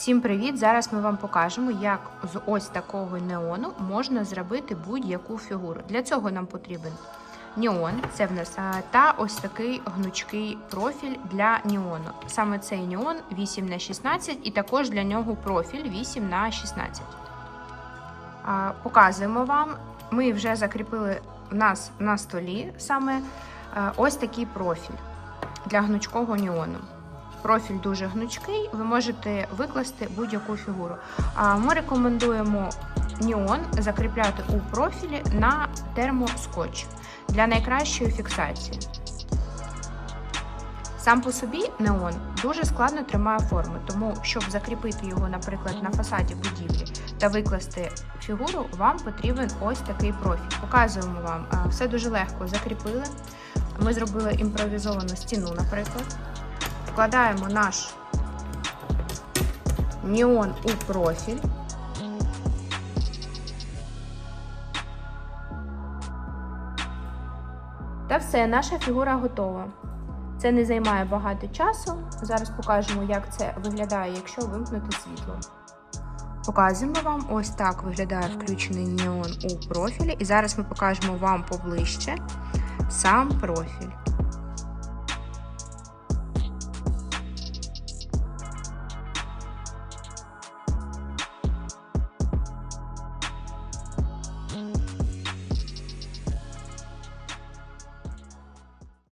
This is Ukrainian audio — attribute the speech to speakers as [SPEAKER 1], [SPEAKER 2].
[SPEAKER 1] Всім привіт! Зараз ми вам покажемо, як з ось такого неону можна зробити будь-яку фігуру. Для цього нам потрібен неон, це в нас та ось такий гнучкий профіль для неону. Саме цей неон 8х16 і також для нього профіль 8х16. Показуємо вам. Ми вже закріпили в нас на столі саме ось такий профіль для гнучкого неону. Профіль дуже гнучкий, ви можете викласти будь-яку фігуру. Ми рекомендуємо Неон закріпляти у профілі на термоскотч для найкращої фіксації. Сам по собі неон дуже складно тримає форми, тому щоб закріпити його, наприклад, на фасаді будівлі та викласти фігуру, вам потрібен ось такий профіль. Показуємо вам, все дуже легко закріпили. Ми зробили імпровізовану стіну, наприклад. Вкладаємо наш неон у профіль. Та все, наша фігура готова. Це не займає багато часу. Зараз покажемо, як це виглядає, якщо вимкнути світло. Показуємо вам, ось так виглядає включений неон у профілі. І зараз ми покажемо вам поближче сам профіль. Mm-hmm.